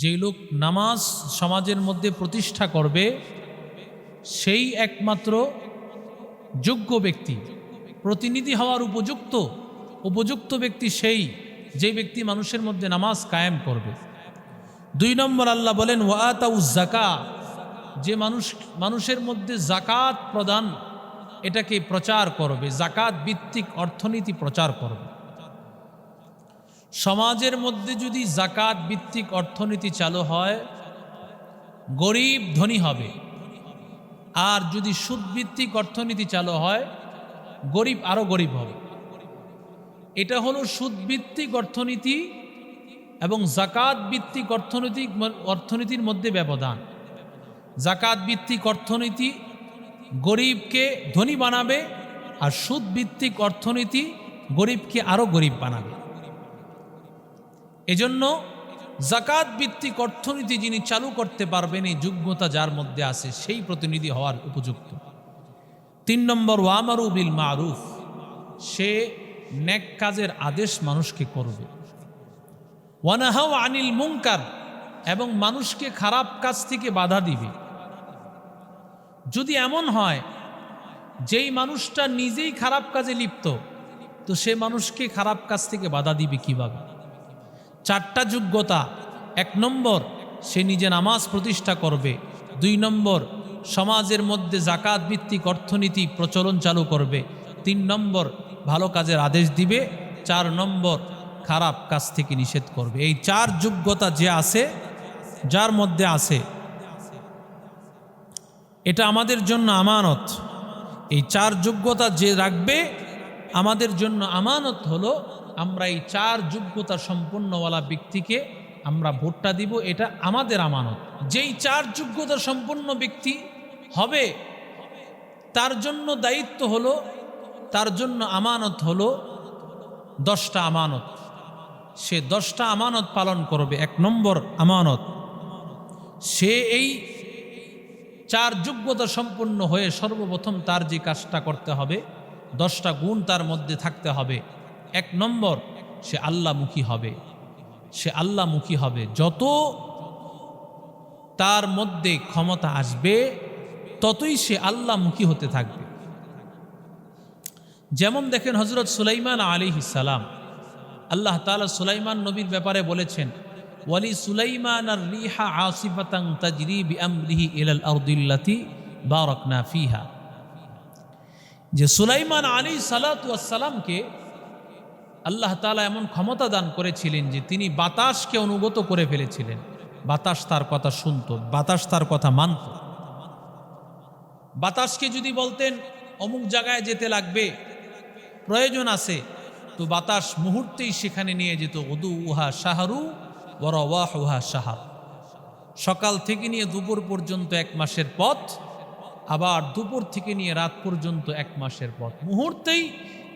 যেই লোক নামাজ সমাজের মধ্যে প্রতিষ্ঠা করবে, সেই একমাত্র যোগ্য ব্যক্তি। প্রতিনিধি হওয়ার উপযুক্ত উপযুক্ত ব্যক্তি সেই যে ব্যক্তি মানুষের মধ্যে নামাজ কায়েম করবে। দুই নম্বর আল্লাহ বলেন, ওয়াতাউ জাকা যে মানুষ, মানুষের মধ্যে জাকাত প্রদান, এটাকে প্রচার করবে। জাকাত ভিত্তিক অর্থনীতি প্রচার করবে। সমাজের মধ্যে যদি জাকাত ভিত্তিক অর্থনীতি চালু হয়, গরিব ধনী হবে। আর যদি সুদ ভিত্তিক অর্থনীতি চালু হয়, গরিব আরও গরিব হবে। এটা হলো সুদ ভিত্তিক অর্থনীতি এবং জাকাত ভিত্তিক অর্থনৈতিক অর্থনীতির মধ্যে ব্যবধান। জাকাত ভিত্তিক অর্থনীতি গরিবকে ধনী বানাবে আর সুদ ভিত্তিক অর্থনীতি গরিবকে আরও গরিব বানাবে। এজন্য জাকাত ভিত্তিক অর্থনীতি যিনি চালু করতে পারবেন, এই যোগ্যতা যার মধ্যে আছে, সেই প্রতিনিধি হওয়ার উপযুক্ত। তিন নম্বর, ওয়ামারু বিল মারুফ। সে ন্যাক কাজের আদেশ মানুষকে করবে। ওয়ানাহাও আনিল মুঙ্কার এবং মানুষকে খারাপ কাজ থেকে বাধা দিবে। যদি এমন হয়, যেই মানুষটা নিজেই খারাপ কাজে লিপ্ত, তো সে মানুষকে খারাপ কাজ থেকে বাধা দিবে কীভাবে? চারটা যোগ্যতা, এক নম্বর সে নিজে নামাজ প্রতিষ্ঠা করবে, দুই নম্বর সমাজের মধ্যে জাকাত ভিত্তিক অর্থনীতি প্রচলন চালু করবে, তিন নম্বর ভালো কাজের আদেশ দিবে, চার নম্বর খারাপ কাজ থেকে নিষেধ করবে। এই চার যোগ্যতা যে আছে, যার মধ্যে আছে, এটা আমাদের জন্য আমানত। এই চার যোগ্যতা যে রাখবে, আমাদের জন্য আমানত হলো আমরা এই চার যোগ্যতা সম্পন্নওয়ালা ব্যক্তিকে আমরা ভোটটা দিব, এটা আমাদের আমানত। যেই চার যোগ্যতা সম্পন্ন ব্যক্তি হবে, তার জন্য দায়িত্ব হলো, তার জন্য আমানত হলো দশটা আমানত। সে দশটা আমানত পালন করবে, এক নম্বর আমানত। সে এই চার যোগ্যতা সম্পন্ন হয়ে সর্বপ্রথম তার যে কাজটা করতে হবে, দশটা গুণ তার মধ্যে থাকতে হবে। এক নম্বর, সে আল্লাহমুখী হবে। সে আল্লাহমুখী হবে। যত তার মধ্যে ক্ষমতা আসবে, ততই সে আল্লাহমুখী হতে থাকবে। যেমন দেখেন হজরত সুলাইমান আলী সালাম, আল্লাহ তালা সুলাইমান নবীর ব্যাপারে বলেছেন, ওয়ালি সুলাইমান আর রিহা আসিফাতাং তাজরিবি আমরিহি ইলাল আরদিল্লাতি বারাকনা ফিহা। যে সুলাইমান আলী সালাতামকে আল্লাহ তালা এমন ক্ষমতা দান করেছিলেন যে তিনি বাতাসকে অনুগত করে ফেলেছিলেন। বাতাস তার কথা শুনত, বাতাস তার কথা মানত। বাতাসকে যদি বলতেন, অমুক জায়গায় যেতে লাগবে, প্রয়োজন আছে। তো বাতাস মুহূর্তেই সেখানে নিয়ে যেত উদু উহা বড় ওয়াহ উহা সাহাব সকাল থেকে নিয়ে দুপুর পর্যন্ত এক মাসের পথ, আবার দুপুর থেকে নিয়ে রাত পর্যন্ত এক মাসের পথ। মুহূর্তেই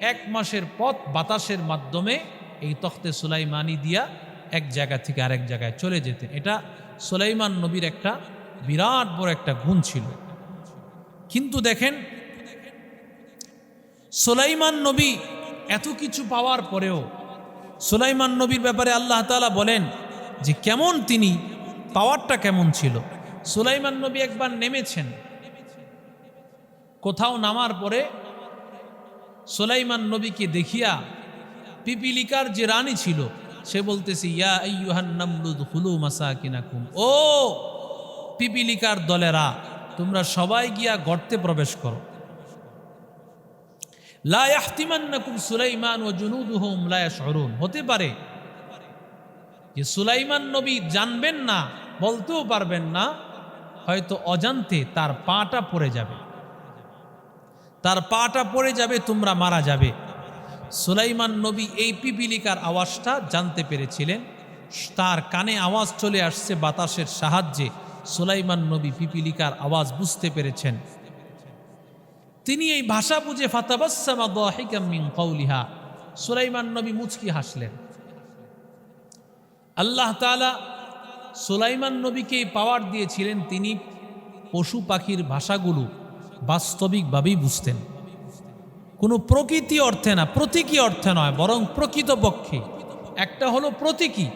এক মাসের পথ বাতাসের মাধ্যমে এই তখতে সুলাইমানি দিয়া এক জায়গা থেকে আরেক জায়গায় চলে যেতেন। এটা সুলাইমান নবীর একটা বিরাট বড় একটা গুণ ছিল। কিন্তু দেখেন, সুলাইমান নবী এত কিছু পাওয়ার পরেও সুলাইমান নবীর ব্যাপারে আল্লাহ তালা বলেন যে কেমন তিনি, পাওয়ারটা কেমন ছিল। সুলাইমান নবী একবার নেমেছেন। কোথাও নামার পরে সোলাইমান নবীকে দেখিয়া পিপিলিকার যে রানী ছিল, সে বলতেছে, ইয়া মাসাকিনাকুম। ও পিপিলিকার দলেরা, তোমরা সবাই গিয়া গর্তে প্রবেশ করো। লা ইয়াহতিমান্নাকুম সুলাইমান ও জুনুদুহুম লা ইয়াশউরুন। হতে পারে যে সুলাইমান নবী জানবেন না, বলতেও পারবেন না, হয়তো অজান্তে তার পাটা পড়ে যাবে। তার পাটা পড়ে যাবে, তোমরা মারা যাবে। সুলাইমান নবী এই পিপিলিকার আওয়াজটা জানতে পেরেছিলেন। তার কানে আওয়াজ চলে আসছে বাতাসের সাহায্যে। সুলাইমান নবী পিপিলিকার আওয়াজ বুঝতে পেরেছেন। তিনি এই ভাষা বুঝে ফাতাবাসামা সুলাইমান নবী মুচকি হাসলেন। আল্লাহ তালা সুলাইমান নবীকে পাওয়ার দিয়েছিলেন তিনি পশু পাখির ভাষাগুলো। বাস্তবিকভাবেই বুঝতেন। কোনো প্রকৃতি অর্থে না, প্রতীকী অর্থে নয়, বরং প্রকৃতপক্ষে। একটা হলো প্রতীকী।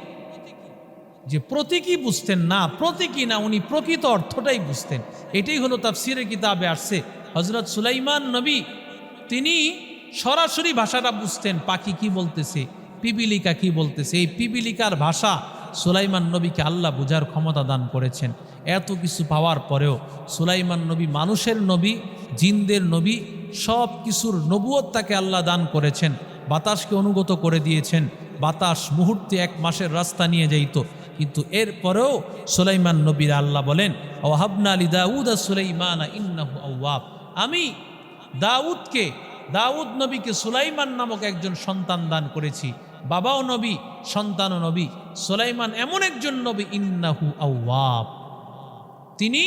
যে প্রতীকী বুঝতেন না, প্রতীকী না, উনি প্রকৃত অর্থটাই বুঝতেন। এটাই হলো তাফসিরের কিতাবে আসছে হজরত সুলাইমান নবী, তিনি সরাসরি ভাষাটা বুঝতেন, পাখি কি বলতেছে, পিপিলিকা কি বলতেছে। এই পিপিলিকার ভাষা সুলাইমান নবীকে আল্লাহ বুঝার ক্ষমতা দান করেছেন। এত কিছু পাওয়ার পরেও সুলাইমান নবী, মানুষের নবী, জিনদের নবী সব কিছুর নবুয়ত তাকে আল্লাহ দান করেছেন, বাতাসকে অনুগত করে দিয়েছেন, বাতাস মুহূর্তে এক মাসের রাস্তা নিয়ে যাইত। কিন্তু এরপরেও সুলাইমান নবীর আল্লাহ বলেন ওহাবনা আলী দাউদ সুলাইমান আমি দাউদকে, দাউদ নবীকে সুলাইমান নামক একজন সন্তান দান করেছি। বাবাও নবী, সন্তানও নবী। সুলাইমান এমন একজন নবী, ইন্নাহু আউয়াব তিনি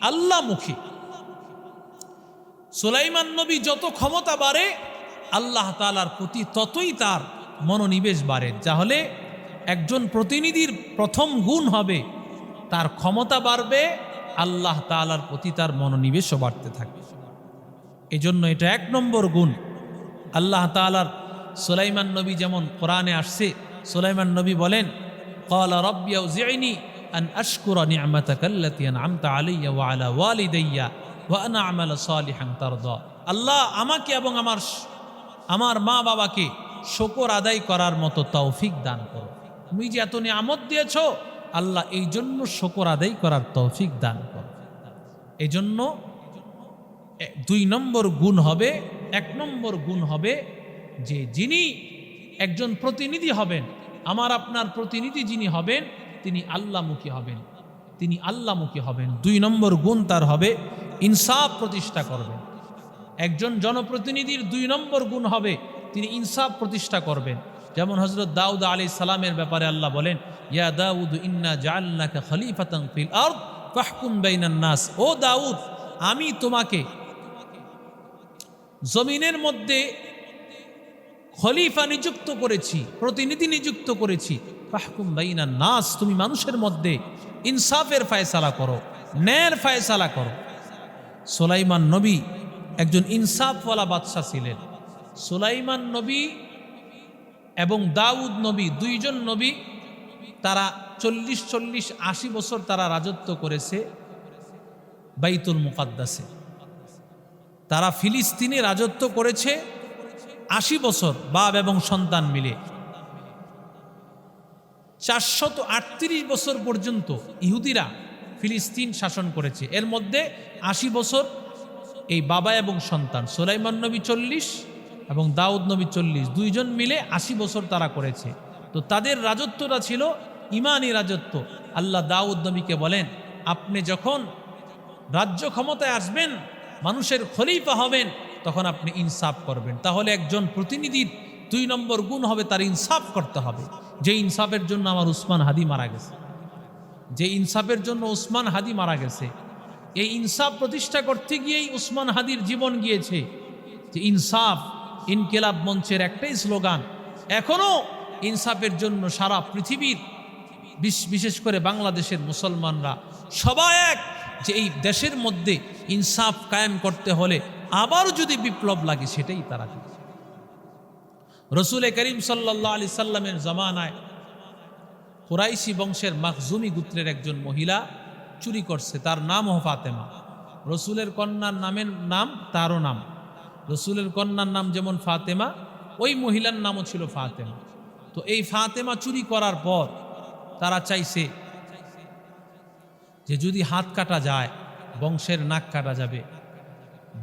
আল্লাহমুখী। সুলাইমান নবী যত ক্ষমতা বাড়ে, আল্লাহ তালার প্রতি ততই তার মনোনিবেশ বাড়ে। যা হলে একজন প্রতিনিধির প্রথম গুণ হবে, তার ক্ষমতা বাড়বে, আল্লাহ তালার প্রতি তার মনোনিবেশও বাড়তে থাকবে। এজন্য এটা এক নম্বর গুণ। আল্লাহ তালার সুলাইমান নবী যেমন কোরআনে আসছে, সুলাইমান নবী বলেন কলা রব্বিয়া জিয়নি আন আশকুরা নিয়ামাতাকাল্লাতি আনআমতা আলাইয়া ওয়া আলা ওয়ালিদাইয়া ওয়া আন আমালা সালিহান তারদা আল্লাহ আমাকে এবং আমার আমার মা বাবাকে শকর আদায় করার মতো তৌফিক দান করো। তুমি যে এত নিয়ামত দিয়েছ, আল্লাহ এই জন্য শকর আদায় করার তৌফিক দান করো। এই জন্য দুই নম্বর গুণ হবে, এক নম্বর গুণ হবে যে যিনি একজন প্রতিনিধি হবেন, আমার আপনার প্রতিনিধি যিনি হবেন তিনি আল্লামুখী হবেন। তিনি আল্লামুখী হবেন। দুই নম্বর গুণ তার হবে, ইনসাফ প্রতিষ্ঠা করবেন একজন জনপ্রতিনিধির দুই নম্বর গুণ হবে, তিনি ইনসাফ প্রতিষ্ঠা করবেন। যেমন হজরত দাউদ আলী সালামের ব্যাপারে আল্লাহ বলেন, ইয়া দাউদ, ইন্না জাআলনাকা খলিফাতান ফিল আরদ, ফাহকুম বাইনান নাস। ও দাউদ, আমি তোমাকে জমিনের মধ্যে খলিফা নিযুক্ত করেছি, প্রতিনিধি নিযুক্ত করেছি। ফাহকুম বাইনান নাস, তুমি মানুষের মধ্যে ইনসাফের ফায়সালা করো, ন্যায়ের ফায়সালা করো। সোলাইমান নবী একজন ইনসাফওয়ালা বাদশাহ ছিলেন। সোলাইমান নবী এবং দাউদ নবী দুইজন নবী, তারা চল্লিশ চল্লিশ আশি বছর তারা রাজত্ব করেছে বাইতুল মুকাদ্দাসে। তারা ফিলিস্তিনে রাজত্ব করেছে আশি বছর, বাপ এবং সন্তান মিলে। চারশত আটত্রিশ বছর পর্যন্ত ইহুদিরা ফিলিস্তিন শাসন করেছে। এর মধ্যে আশি বছর এই বাবা এবং সন্তান, সোলাইমান নবী চল্লিশ এবং দাউদ নবী চল্লিশ, দুইজন মিলে আশি বছর তারা করেছে। তো তাদের রাজত্বটা ছিল ইমানি রাজত্ব। আল্লাহ দাউদ নবীকে বলেন, আপনি যখন রাজ্য ক্ষমতায় আসবেন, মানুষের খলিফা হবেন, তখন আপনি ইনসাফ করবেন। তাহলে একজন প্রতিনিধির দুই নম্বর গুণ হবে তার ইনসাফ করতে হবে। যে ইনসাফের জন্য আমার উসমান হাদি মারা গেছে, যে ইনসাফের জন্য উসমান হাদি মারা গেছে, এই ইনসাফ প্রতিষ্ঠা করতে গিয়েই উসমান হাদির জীবন গিয়েছে, যে ইনসাফ ইনকেলাব মঞ্চের একটাই স্লোগান। এখনও ইনসাফের জন্য সারা পৃথিবীর বিশেষ করে বাংলাদেশের মুসলমানরা সবাই এক, যে এই দেশের মধ্যে ইনসাফ কায়েম করতে হলে আবারও যদি বিপ্লব লাগে সেটাই তারা রসুলে করিম সাল্লাহ আলি সাল্লামের জমানায় কুরাইশি বংশের মাখজুমি গোত্রের একজন মহিলা চুরি করছে, তার নামও ফাতেমা। রসুলের কন্যার নামের নাম তারও নাম। রসুলের কন্যার নাম যেমন ফাতেমা, ওই মহিলার নামও ছিল ফাতেমা। তো এই ফাতেমা চুরি করার পর তারা চাইছে যে যদি হাত কাটা যায়, বংশের নাক কাটা যাবে।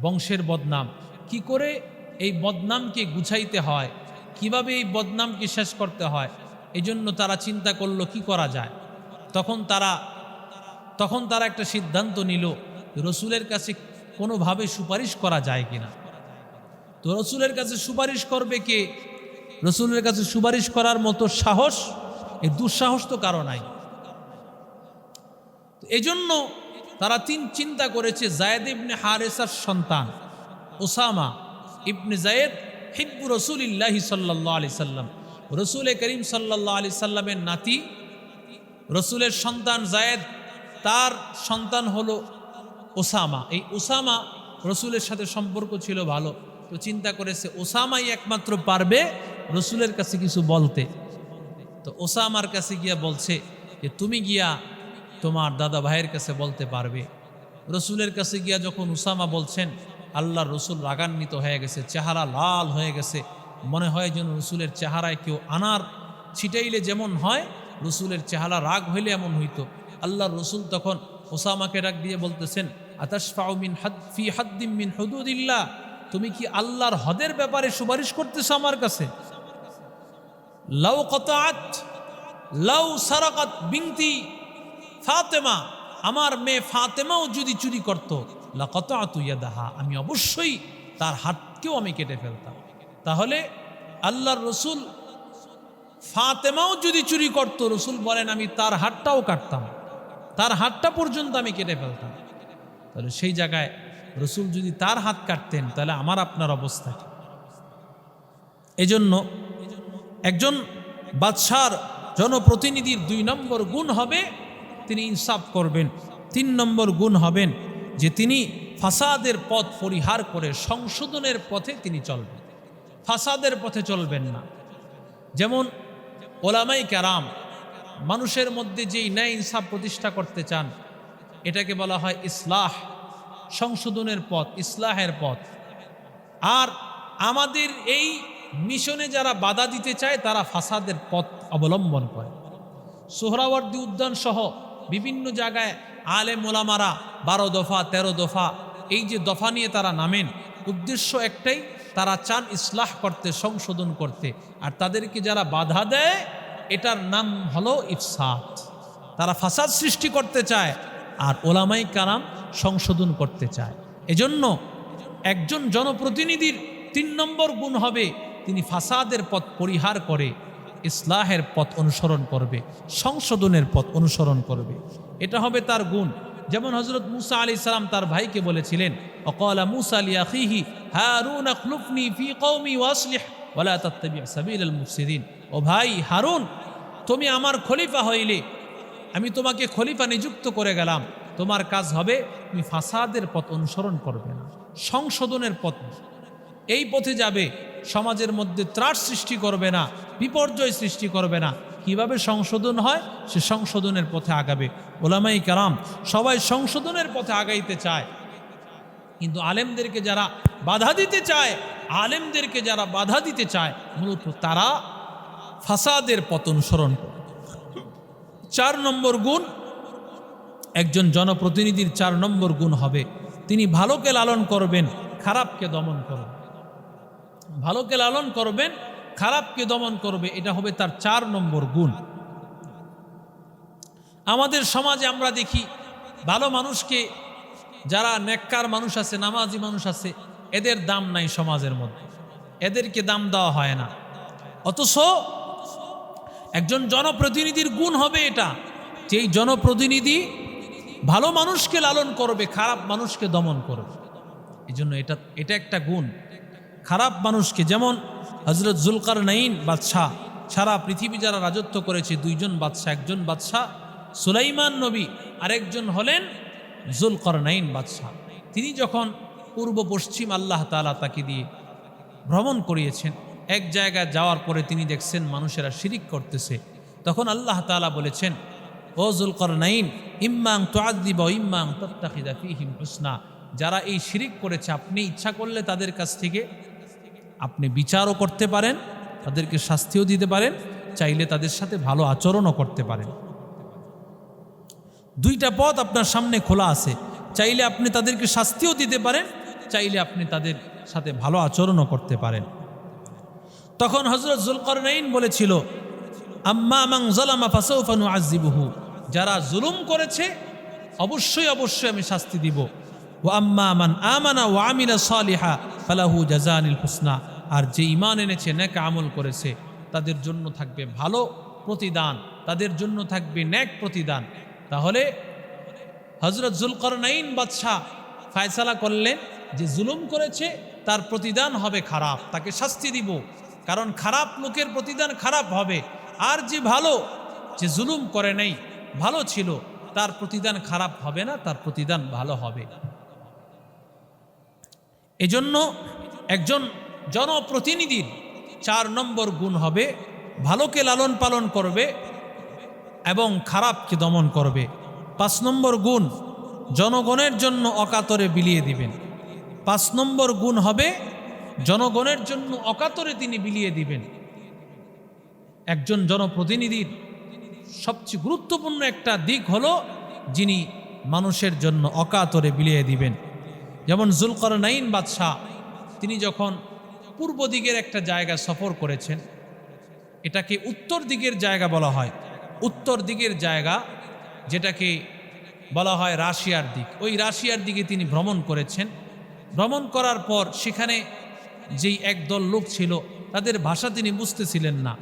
বংশের বদনাম। কি করে এই বদনামকে গুছাইতে হয়? কীভাবে এই বদনামকে শেষ করতে হয়? এই জন্য তারা চিন্তা করল, কি করা যায়? তখন তারা তখন তারা একটা সিদ্ধান্ত নিল, রসুলের কাছে কোনোভাবে সুপারিশ করা যায় কিনা? তো রসুলের কাছে সুপারিশ করবে কে? রসুলের কাছে সুপারিশ করার মতো সাহস? এই দুঃসাহস তো কারও নাই। এজন্য তারা তিন চিন্তা করেছে, জায়েদ ইবনে হারেসার সন্তান, ওসামা ইবনে জায়েদ হিব্বু রসুলিল্লাহি সাল্লাহ আলি সাল্লাম। রসুল করিম সাল্লাহ আলি সাল্লামের নাতি, রসুলের সন্তান জায়েদ, তার সন্তান হলো ওসামা। এই ওসামা রসুলের সাথে সম্পর্ক ছিল ভালো, তো চিন্তা করেছে ওসামাই একমাত্র পারবে রসুলের কাছে কিছু বলতে। তো ওসামার কাছে গিয়া বলছে যে, তুমি গিয়া তোমার দাদা ভাইয়ের কাছে বলতে পারবে। রসুলের কাছে গিয়া যখন ওসামা বলছেন আল্লাহ রসুল রাগান্বিত হয়ে গেছে, চেহারা লাল হয়ে গেছে। মনে হয় যেন রসুলের চেহারায় কেউ আনার ছিটাইলে যেমন হয়, রসুলের চেহারা রাগ হইলে এমন হইতো। আল্লাহ রসুল তখন ওসামাকে ডাক দিয়ে বলতেছেন, আতাশফাউ মিন হাদ ফি হাদ্দিম মিন হুদুদিল্লাহ, তুমি কি আল্লাহর হদের ব্যাপারে সুপারিশ করতেছো আমার কাছে? লাউ কতাত লাউ সারাকাত বিনতি ফাতেমা, আমার মেয়ে ফাতেমাও যদি চুরি করত। লা কতাত ইয়াদাহা, আমি অবশ্যই তার হাতকেও আমি কেটে ফেলতাম। তাহলে আল্লাহর রসুল ফাতেমাও যদি চুরি করত, রসুল বলেন, আমি তার হাতটাও কাটতাম। তার হাতটা পর্যন্ত আমি কেটে ফেলতাম। তাহলে সেই জায়গায় রসুল যদি তার হাত কাটতেন, তাহলে আমার আপনার অবস্থা? এজন্য একজন বাদশার জনপ্রতিনিধির দুই নম্বর গুণ হবে, তিনি ইনসাফ করবেন। তিন নম্বর গুণ হবেন যে তিনি ফাসাদের পথ পরিহার করে সংশোধনের পথে তিনি চলবেন। ফাসাদের পথে চলবেন না। যেমন ওলামাই ক্যারাম মানুষের মধ্যে যেই ন্যায় ইনসাফ প্রতিষ্ঠা করতে চান, এটাকে বলা হয় ইসলাহ, সংশোধনের পথ, ইসলাহের পথ। আর আমাদের এই মিশনে যারা বাধা দিতে চায়, তারা ফাসাদের পথ অবলম্বন করে। সোহরাওয়ার্দী উদ্যান সহ বিভিন্ন জায়গায় আলে মোলামারা বারো দফা, তেরো দফা, এই যে দফা নিয়ে তারা নামেন, উদ্দেশ্য একটাই, তারা চান ইসলাহ করতে, সংশোধন করতে। আর তাদেরকে যারা বাধা দেয়, এটার নাম হলো ইফসাদ। তারা ফাসাদ সৃষ্টি করতে চায়, আর ওলামাই কারাম সংশোধন করতে চায়। এজন্য একজন জনপ্রতিনিধির তিন নম্বর গুণ হবে, তিনি ফাসাদের পথ পরিহার করে ইসলাহের পথ অনুসরণ করবে, সংশোধনের পথ অনুসরণ করবে। এটা হবে তার গুণ। যেমন হজরত মুসা আলী সালাম তার ভাইকে বলেছিলেন, অকলা মুসা আলী আখিহি, হারুন আখলুফনি ফি কৌমি ওয়াসলিহ, ওয়ালা তাত্তাবি সাবিল আল ও ভাই হারুন, তুমি আমার খলিফা হইলে, আমি তোমাকে খলিফা নিযুক্ত করে গেলাম। তোমার কাজ হবে, তুমি ফাসাদের পথ অনুসরণ করবে না, সংশোধনের পথ, এই পথে যাবে সমাজের মধ্যে ত্রাস সৃষ্টি করবে না, বিপর্যয় সৃষ্টি করবে না। কীভাবে সংশোধন হয়? সে সংশোধনের পথে আগাবে। ওলামাই কারাম সবাই সংশোধনের পথে আগাইতে চায়। কিন্তু আলেমদেরকে যারা বাধা দিতে চায়, আলেমদেরকে যারা বাধা দিতে চায়, মূলত তারা ফাসাদের পথ অনুসরণ করে। চার নম্বর গুণ, একজন জনপ্রতিনিধির চার নম্বর গুণ হবে। তিনি ভালোকে লালন করবেন, খারাপকে দমন করবেন। ভালোকে লালন করবেন, খারাপকে দমন করবে, এটা হবে তার চার নম্বর গুণ। আমাদের সমাজে আমরা দেখি, ভালো মানুষকে যারা নেককার মানুষ আছে, নামাজি মানুষ আছে, এদের দাম নাই সমাজের মধ্যে। এদেরকে দাম দেওয়া হয় না। অথচ একজন জনপ্রতিনিধির গুণ হবে এটা, যে এই জনপ্রতিনিধি ভালো মানুষকে লালন করবে, খারাপ মানুষকে দমন করবে। এই জন্য এটা এটা একটা গুণ। খারাপ মানুষকে যেমন হজরত জুলকার নাইন বাদশাহ, সারা পৃথিবী যারা রাজত্ব করেছে, দুইজন বাদশাহ, একজন বাদশাহ, সুলাইমান নবী আরেকজন হলেন জুলকর নাইন বাদশাহ। তিনি যখন পূর্ব পশ্চিম আল্লাহ তালা তাকে দিয়ে ভ্রমণ করিয়েছেন, এক জায়গায় যাওয়ার পরে তিনি দেখছেন মানুষেরা শিরিক করতেছে। তখন আল্লাহ তালা বলেছেন, ও জুলকর নাইন ইম্মাং তোয়াদ্দিব ইম্মাং তত্তাকিদা ফিহিম হুসনা। যারা এই শিরিক করেছে, আপনি ইচ্ছা করলে তাদের কাছ থেকে আপনি বিচারও করতে পারেন, তাদেরকে শাস্তিও দিতে পারেন, চাইলে তাদের সাথে ভালো আচরণও করতে পারেন। দুইটা পথ আপনার সামনে খোলা আছে। চাইলে আপনি তাদেরকে শাস্তিও দিতে পারেন, চাইলে আপনি তাদের সাথে ভালো আচরণও করতে পারেন। তখন হজরত জুলকর নাইন বলেছিল, আম্মা মাং জলামা ফাসৌফানু আজিবুহু যারা জুলুম করেছে, অবশ্যই অবশ্যই আমি শাস্তি দিব। ও মান আমানা ও সালিহা ফালাহু জাজানিল হুসনা। আর যে ইমান এনেছে, নেক আমল করেছে, তাদের জন্য থাকবে ভালো প্রতিদান, তাদের জন্য থাকবে ন্যাক প্রতিদান। তাহলে হজরত জুলকরনাইন বাদশাহ ফায়সালা করলেন যে জুলুম করেছে, তার প্রতিদান হবে খারাপ, তাকে শাস্তি দিব। কারণ খারাপ লোকের প্রতিদান খারাপ হবে। আর যে ভালো, যে জুলুম করে নাই, ভালো ছিল, তার প্রতিদান খারাপ হবে না, তার প্রতিদান ভালো হবে। এজন্য একজন জনপ্রতিনিধির চার নম্বর গুণ হবে, ভালোকে লালন পালন করবে এবং খারাপকে দমন করবে। পাঁচ নম্বর গুণ, জনগণের জন্য অকাতরে বিলিয়ে দিবেন। পাঁচ নম্বর গুণ হবে, জনগণের জন্য অকাতরে তিনি বিলিয়ে দিবেন। একজন জনপ্রতিনিধির সবচেয়ে গুরুত্বপূর্ণ একটা দিক হলো, যিনি মানুষের জন্য অকাতরে বিলিয়ে দিবেন। যেমন জুলকরনাইন বাদশাহ, তিনি যখন পূর্ব দিকের একটা জায়গা সফর করেছেন, এটাকে উত্তর দিকের জায়গা বলা হয়। উত্তর দিকের জায়গা যেটাকে বলা হয় রাশিয়ার দিক। ওই রাশিয়ার দিকে তিনি ভ্রমণ করেছেন। ভ্রমণ করার পর সেখানে যেই একদল লোক ছিল, তাদের ভাষা তিনি বুঝতেছিলেন না।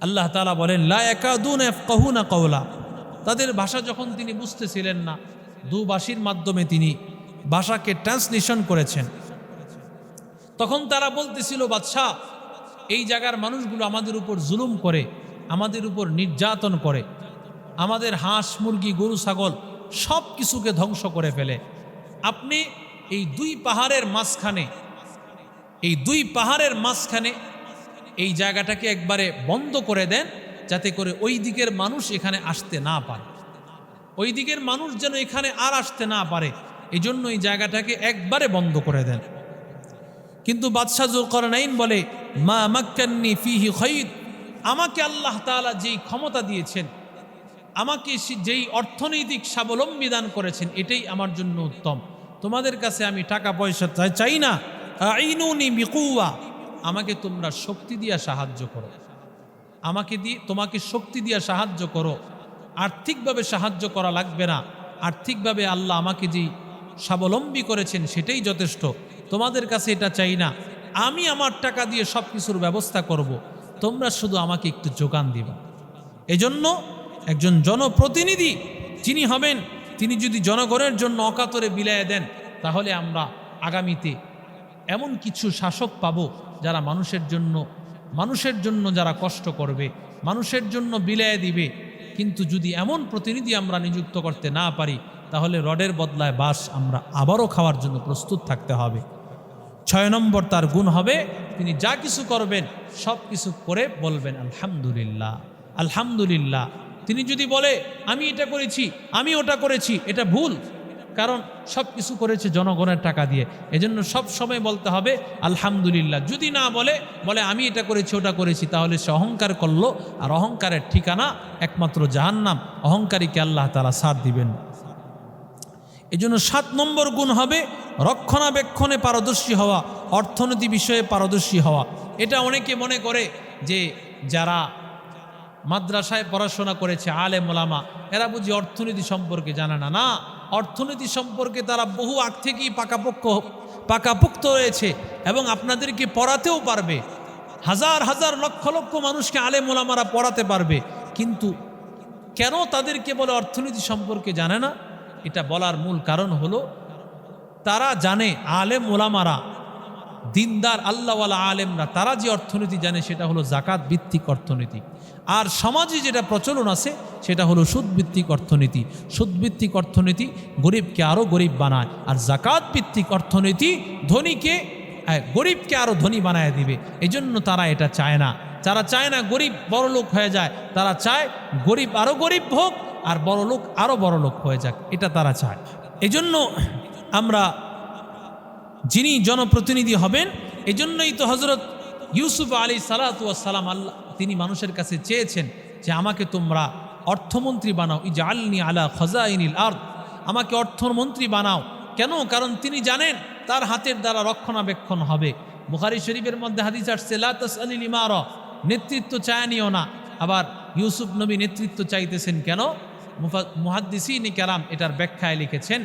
আল্লাহ তালা বলেন, লা একাদুন কহুনা কওলা। তাদের ভাষা যখন তিনি বুঝতেছিলেন না দুভাষীর মাধ্যমে তিনি ভাষাকে ট্রান্সলেশন করেছেন। তখন তারা বলতেছিল, বাদশাহ, এই জায়গার মানুষগুলো আমাদের উপর জুলুম করে, আমাদের উপর নির্যাতন করে, আমাদের হাঁস, মুরগি, গরু, ছাগল সব কিছুকে ধ্বংস করে ফেলে। আপনি এই দুই পাহাড়ের মাঝখানে, এই দুই পাহাড়ের মাঝখানে এই জায়গাটাকে একবারে বন্ধ করে দেন, যাতে করে ওই দিকের মানুষ এখানে আসতে না পারে। ওই দিকের মানুষ যেন এখানে আর আসতে না পারে। এই জন্য এই জায়গাটাকে একবারে বন্ধ করে দেন। কিন্তু বাদশাহ জুলকরনাইন বলে, মা মাক্কান্নি ফিহি খৈদ আমাকে আল্লাহ তাআলা যেই ক্ষমতা দিয়েছেন, আমাকে যেই অর্থনৈতিক স্বাবলম্বী দান করেছেন, এটাই আমার জন্য উত্তম। তোমাদের কাছে আমি টাকা পয়সা চাই- না। আমাকে তোমরা শক্তি দিয়া সাহায্য করো। আমাকে দিয়ে, তোমাকে শক্তি দিয়া সাহায্য করো। আর্থিকভাবে সাহায্য করা লাগবে না। আর্থিকভাবে আল্লাহ আমাকে যেই স্বাবলম্বী করেছেন, সেটাই যথেষ্ট। তোমাদের কাছে এটা চাই না। আমি আমার টাকা দিয়ে সব কিছুর ব্যবস্থা করব। তোমরা শুধু আমাকে একটু যোগান দিবা। এজন্য একজন জনপ্রতিনিধি যিনি হবেন, তিনি যদি জনগণের জন্য অকাতরে বিলায় দেন, তাহলে আমরা আগামীতে এমন কিছু শাসক পাব যারা মানুষের জন্য মানুষের জন্য যারা কষ্ট করবে, মানুষের জন্য বিলায় দিবে। কিন্তু যদি এমন প্রতিনিধি আমরা নিযুক্ত করতে না পারি তাহলে রডের বদলায় বাস আমরা আবারও খাওয়ার জন্য প্রস্তুত থাকতে হবে। ছয় নম্বর তার গুণ হবে, তিনি যা কিছু করবেন, সব কিছু করে বলবেন, আলহামদুলিল্লাহ আলহামদুলিল্লাহ। তিনি যদি বলে, আমি এটা করেছি, আমি ওটা করেছি, এটা ভুল। কারণ সব কিছু করেছে জনগণের টাকা দিয়ে। এজন্য সব সময় বলতে হবে, আলহামদুলিল্লাহ। যদি না বলে বলে, আমি এটা করেছি, ওটা করেছি, তাহলে সে অহংকার করল। আর অহংকারের ঠিকানা একমাত্র জাহান্নাম। অহংকারীকে আল্লাহ তালা সাথ দিবেন। এজন্য সাত নম্বর গুণ হবে রক্ষণাবেক্ষণে পারদর্শী হওয়া, অর্থনীতি বিষয়ে পারদর্শী হওয়া। এটা অনেকে মনে করে যে যারা মাদ্রাসায় পড়াশোনা করেছে আলে মোলামা এরা বুঝি অর্থনীতি সম্পর্কে জানে না। না, অর্থনীতি সম্পর্কে তারা বহু আগ থেকেই পাকাপোক্ত পাকাপোক্ত রয়েছে এবং আপনাদেরকে পড়াতেও পারবে। হাজার হাজার লক্ষ লক্ষ মানুষকে আলে মোলামারা পড়াতে পারবে। কিন্তু কেন তাদেরকে বলে অর্থনীতি সম্পর্কে জানে না? এটা বলার মূল কারণ হলো, তারা জানে আলেম ওলামারা, দিনদার আল্লাহওয়ালা আলেমরা, তারা যে অর্থনীতি জানে সেটা হলো জাকাত ভিত্তিক অর্থনীতি। আর সমাজে যেটা প্রচলন আছে, সেটা হলো সুদভিত্তিক অর্থনীতি। সুদভিত্তিক অর্থনীতি গরিবকে আরও গরিব বানায়, আর জাকাত ভিত্তিক অর্থনীতি ধনীকে গরিবকে আরও ধনী বানায় দিবে। এজন্য তারা এটা চায় না। যারা চায় না গরিব বড় লোক হয়ে যায়, তারা চায় গরিব আরও গরিব হোক আর বড় লোক আরও বড় লোক হয়ে যাক, এটা তারা চায়। এজন্য আমরা যিনি জনপ্রতিনিধি হবেন, এজন্যই তো হজরত ইউসুফ আলী সালাতাম আল্লাহ, তিনি মানুষের কাছে চেয়েছেন যে আমাকে তোমরা অর্থমন্ত্রী বানাও। ইজা আলনি আলা খজাইনিল আর আমাকে অর্থমন্ত্রী বানাও। কেন? কারণ তিনি জানেন তার হাতের দ্বারা রক্ষণাবেক্ষণ হবে। বুখারি শরীফের মধ্যে হাদিস আসছে লাতাস আলিল ইমার নেতৃত্ব চায়নিও না। আবার ইউসুফ নবী নেতৃত্ব চাইতেছেন কেন? মুহাদ্দিসিন কালাম এটার ব্যাখ্যায় লিখেছেন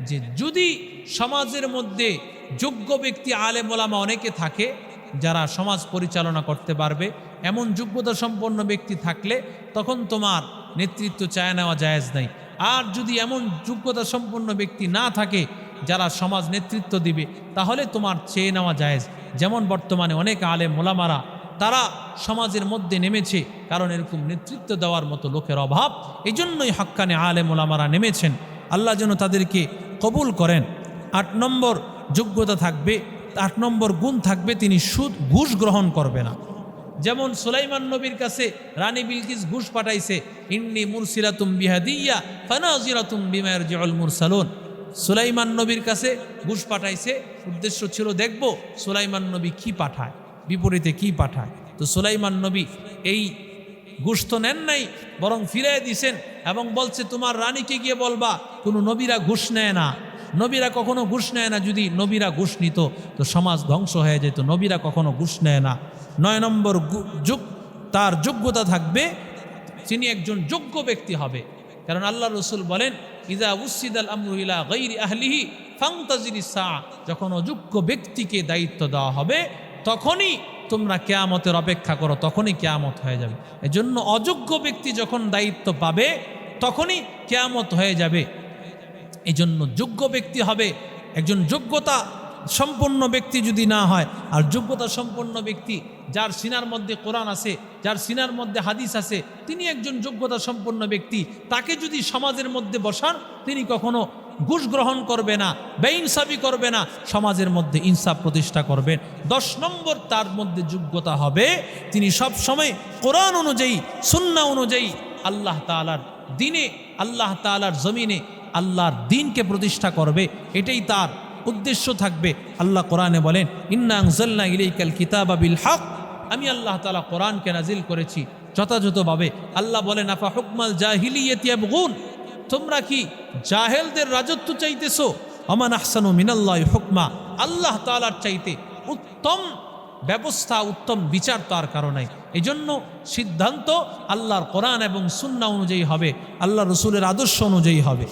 যে যদি সমাজের মধ্যে যোগ্য ব্যক্তি আলেম ওলামা অনেকে থাকে, যারা সমাজ পরিচালনা করতে পারবে, এমন যোগ্যতা সম্পন্ন ব্যক্তি থাকলে তখন তোমার নেতৃত্ব চায় নেওয়া জায়েজ নাই। আর যদি এমন যোগ্যতা সম্পন্ন ব্যক্তি না থাকে, যারা সমাজ নেতৃত্ব দিবে, তাহলে তোমার চেয়ে নেওয়া জায়েজ। যেমন বর্তমানে অনেক আলেম মোলামারা তারা সমাজের মধ্যে নেমেছে কারণ এরকম নেতৃত্ব দেওয়ার মতো লোকের অভাব। এই জন্যই হাক্কানে ওলামারা নেমেছেন। আল্লাহ যেন তাদেরকে কবুল করেন। আট নম্বর যোগ্যতা থাকবে, আট নম্বর গুণ থাকবে, তিনি সুদ, ঘুষ গ্রহণ করবে না। যেমন সুলাইমান নবীর কাছে রানী বিলকিস ঘুষ পাঠাইছে, ইন্নি মুরসিলাতুম বিহাদিয়া ফানাজিরাতুম বিমায়ের জল মুরসালুন। সুলাইমান নবীর কাছে ঘুষ পাঠাইছে, উদ্দেশ্য ছিল দেখব সুলাইমান নবী কি পাঠায়। বিপরীতে কি পাঠায়? তো সুলাইমান নবী এই ঘুষ তো নেন নাই, বরং ফিরিয়ে দিছেন এবং বলছে, তোমার রানীকে গিয়ে বলবা, কোনো নবীরা ঘুষ নেয় না। নবীরা কখনো ঘুষ নেয় না, যদি নবীরা ঘুষ নিত, তো সমাজ ধ্বংস হয়ে যেত। নবীরা কখনো ঘুষ নেয় না। নয় নম্বর যুগ তার যোগ্যতা থাকবে, তিনি একজন যোগ্য ব্যক্তি হবে। কারণ আল্লাহ রসুল বলেন, ইদা উসিদ আল আমরুলা গৈরি আহলিহি ফাংতাজিরি যখন অযোগ্য ব্যক্তিকে দায়িত্ব দেওয়া হবে তখনই তোমরা কেয়ামতের অপেক্ষা করো, তখনই কেয়ামত হয়ে যাবে। এজন্য অযোগ্য ব্যক্তি যখন দায়িত্ব পাবে, তখনই কেয়ামত হয়ে যাবে। এই জন্য যোগ্য ব্যক্তি হবে, একজন যোগ্যতা সম্পন্ন ব্যক্তি যদি না হয়, আর যোগ্যতা সম্পন্ন ব্যক্তি যার সিনার মধ্যে কোরআন আছে, যার সিনার মধ্যে হাদিস আছে, তিনি একজন যোগ্যতা সম্পন্ন ব্যক্তি, তাকে যদি সমাজের মধ্যে বসান, তিনি কখনো ঘুষ গ্রহণ করবে না, বেইনসাফি করবে না, সমাজের মধ্যে ইনসাফ প্রতিষ্ঠা করবেন দশ নম্বর তার মধ্যে যোগ্যতা হবে, তিনি সব সময় কোরআন অনুযায়ী সুন্না অনুযায়ী আল্লাহ তালার দিনে, আল্লাহ তালার জমিনে আল্লাহর দিনকে প্রতিষ্ঠা করবে, এটাই তার উদ্দেশ্য থাকবে। আল্লাহ কোরআনে বলেন, ইন্না আনজালনা ইলাইকাল কিতাবা বিল হক। আমি আল্লাহ তাআলা কোরআনকে নাজিল করেছি যথাযথভাবে। আল্লাহ বলেন, আফা হুকমাল জাহিলিয়াতি ইয়াবগুন? তোমরা কি জাহেলদের রাজত্ব চাইতেছো? অমান আহসানু মিনাল্লাহ হুকমা। আল্লাহ তালার চাইতে উত্তম ব্যবস্থা, উত্তম বিচার তার কারণে। এই জন্য সিদ্ধান্ত আল্লাহর কোরআন এবং সুন্না অনুযায়ী হবে, আল্লাহ রসুলের আদর্শ অনুযায়ী হবে।